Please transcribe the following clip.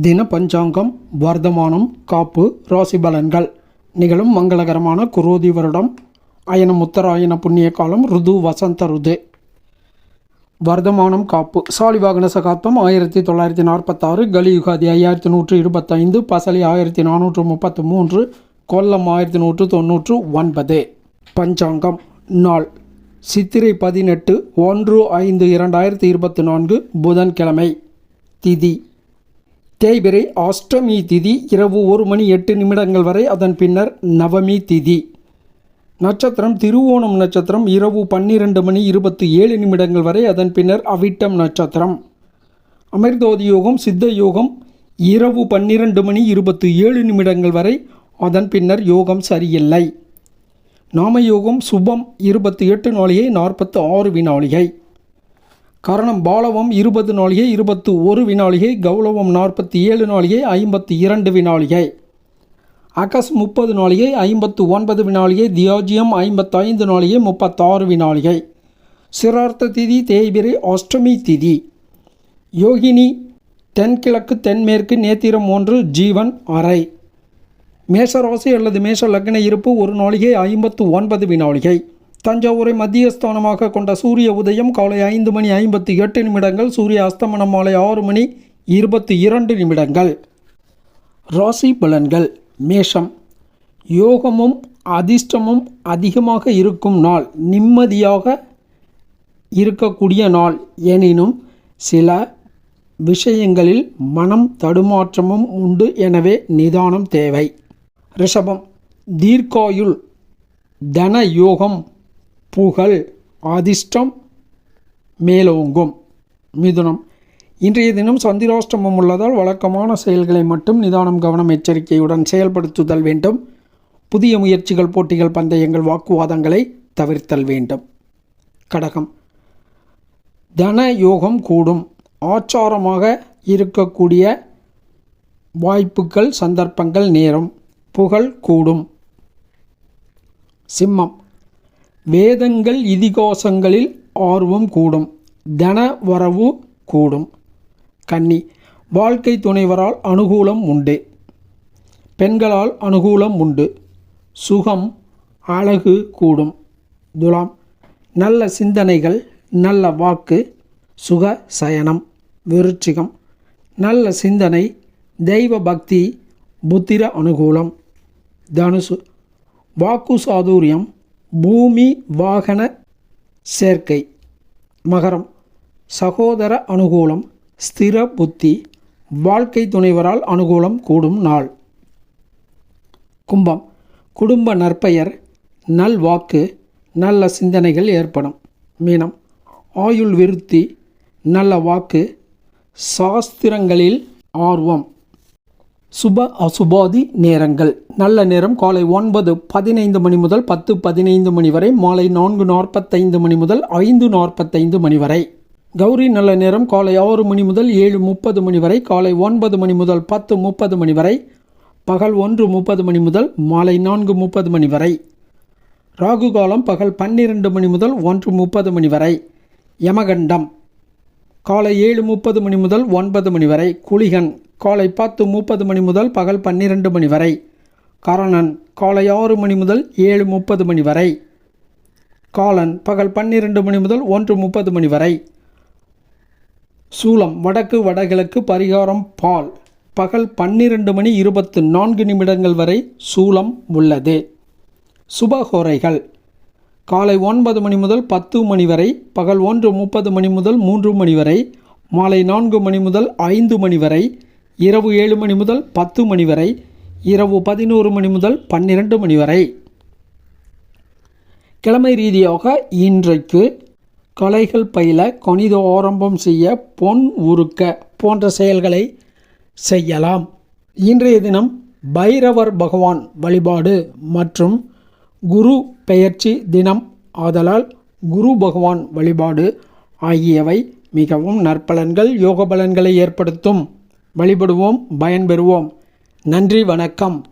தின பஞ்சாங்கம் வர்த்தமானம் காப்பு ராசி பலன்கள் நிகழும் மங்களகரமான குரோதி வருடம். அயனம் உத்தராயண புண்ணிய காலம் ருது வசந்த ருது. வர்த்தமானம் காப்பு. சாலிவாகன சகாப்தம் ஆயிரத்தி தொள்ளாயிரத்தி நாற்பத்தாறு. கலியுகாதி ஐயாயிரத்தி நூற்று இருபத்தைந்து. பசலி ஆயிரத்தி நானூற்று முப்பத்து மூன்று. கொல்லம் ஆயிரத்தி நூற்று தொண்ணூற்று ஒன்பது. பஞ்சாங்கம். நாள். சித்திரை பதினெட்டு ஒன்று ஐந்து இரண்டாயிரத்தி இருபத்தி நான்கு புதன்கிழமை. திதி. தேய்பிரை அஷ்டமி திதி இரவு ஒரு மணி எட்டு நிமிடங்கள் வரை அதன் பின்னர் நவமி திதி. நட்சத்திரம் திருவோணம் நட்சத்திரம் இரவு பன்னிரண்டு மணி இருபத்தி ஏழு நிமிடங்கள் வரை அதன் பின்னர் அவிட்டம் நட்சத்திரம். அமிர்தோதி யோகம் சித்த யோகம் இரவு பன்னிரண்டு மணி இருபத்தி ஏழு நிமிடங்கள் வரை அதன் பின்னர் யோகம் சரியில்லை. நாமயோகம் சுபம் இருபத்தி எட்டு நாளிகை நாற்பத்து ஆறு வினாளிகை. கரணம் பாலவம் இருபது நாளிகை இருபத்து ஒரு வினாளிகை கௌலவம் நாற்பத்தி ஏழு நாளிகை ஐம்பத்தி இரண்டு வினாளிகை. அகஸ் முப்பது நாளிகை ஐம்பத்து ஒன்பது வினாளிகை தியோஜியம் ஐம்பத்தைந்து நாளிகை முப்பத்தாறு வினாளிகை. சிரார்த்த திதி தேய்பிரை அஷ்டமி திதி. யோகினி தென்கிழக்கு தென்மேற்கு நேத்திரம் ஒன்று ஜீவன் அறை. மேஷராசி அல்லது மேஷ லக்ன இருப்பு ஒரு நாளிகை ஐம்பத்து ஒன்பது வினாளிகை. தஞ்சாவூரை மத்தியஸ்தானமாக கொண்ட சூரிய உதயம் காலை ஐந்து மணி ஐம்பத்தி எட்டு நிமிடங்கள் சூரிய அஸ்தமனம் மாலை ஆறு மணி இருபத்தி இரண்டு நிமிடங்கள். ராசி பலன்கள். மேஷம். யோகமும் அதிர்ஷ்டமும் அதிகமாக இருக்கும் நாள். நிம்மதியாக இருக்கக்கூடிய நாள். எனினும் சில விஷயங்களில் மனம் தடுமாற்றமும் உண்டு. எனவே நிதானம் தேவை. ரிஷபம். தீர்க்காயுள். தன யோகம். புகழ் அதிர்ஷ்டம் மேலோங்கும். மிதுனம். இன்றைய தினம் சந்திராஷ்டமம் உள்ளதால் வழக்கமான செயல்களை மட்டும் நிதானம் கவனம் எச்சரிக்கையுடன் செயல்படுத்துதல் வேண்டும். புதிய முயற்சிகள் போட்டிகள் பந்தயங்கள் வாக்குவாதங்களை தவிர்த்தல் வேண்டும். கடகம். தன யோகம் கூடும். ஆச்சாரமாக இருக்கக்கூடிய வாய்ப்புகள் சந்தர்ப்பங்கள் நேரம். புகழ் கூடும். சிம்மம். வேதங்கள் இதிகாசங்களில் ஆர்வம் கூடும் தன வரவு கூடும். கன்னி வாழ்க்கை துணைவரால் அனுகூலம் உண்டு. பெண்களால் அனுகூலம் உண்டு. சுகம் அழகு கூடும். துலாம் நல்ல சிந்தனைகள் நல்ல வாக்கு சுக சயனம் விருச்சிகம். நல்ல சிந்தனை தெய்வ பக்தி புத்திர அனுகூலம். தனுசு வாக்கு சாதுரியம் பூமி வாகன சேர்க்கை. மகரம். சகோதர அனுகூலம். ஸ்திர புத்தி. வாழ்க்கை துணைவரால் அனுகூலம் கூடும் நாள். கும்பம். குடும்ப நற்பெயர். நல்வாக்கு நல்ல சிந்தனைகள் ஏற்படும். மீனம். ஆயுள் விருத்தி. நல்ல வாக்கு. சாஸ்திரங்களில் ஆர்வம். சுப அசுபாதி நேரங்கள். நல்ல நேரம் காலை ஒன்பது பதினைந்து மணி முதல் பத்து பதினைந்து மணி வரை மாலை நான்கு நாற்பத்தைந்து மணி முதல் ஐந்து நாற்பத்தைந்து மணி வரை. கௌரி நல்ல நேரம் காலை ஆறு மணி முதல் ஏழு முப்பது மணி வரை காலை ஒன்பது மணி முதல் பத்து முப்பது மணி வரை பகல் ஒன்று முப்பது மணி முதல் மாலை நான்கு முப்பது மணி வரை. ராகு காலம் பகல் பன்னிரண்டு மணி முதல் ஒன்று முப்பது மணி வரை. யமகண்டம் காலை ஏழு முப்பது மணி முதல் ஒன்பது மணி வரை. குளிகன் காலை பத்து முப்பது மணி முதல் பகல் பன்னிரண்டு மணி வரை. கரணன் காலை ஆறு மணி முதல் ஏழு முப்பது மணி வரை. காலன் பகல் பன்னிரண்டு மணி முதல் ஒன்று முப்பது மணி வரை. சூலம் வடக்கு வடகிழக்கு பரிகாரம் பால். பகல் பன்னிரண்டு மணி இருபத்து நான்கு நிமிடங்கள் வரை சூலம் உள்ளது. சுபஹோரைகள் காலை ஒன்பது மணி முதல் பத்து மணி வரை பகல் ஒன்று முப்பது மணி முதல் மூன்று மணி வரை மாலை நான்கு மணி முதல் ஐந்து மணி வரை இரவு ஏழு மணி முதல் பத்து மணி வரை இரவு பதினோரு மணி முதல் பன்னிரண்டு மணி வரை. கிழமை ரீதியாக இன்றைக்கு கலைகள் பயில கணித ஆரம்பம் செய்ய பொன் உருக்க போன்ற செயல்களை செய்யலாம். இன்றைய தினம் பைரவர் பகவான் வழிபாடு மற்றும் குரு பெயர்ச்சி தினம். ஆதலால் குரு பகவான் வழிபாடு ஆகியவை மிகவும் நற்பலன்கள் யோக பலன்களை ஏற்படுத்தும். வழிபடுவோம் பயன்பெறுவோம். நன்றி வணக்கம்.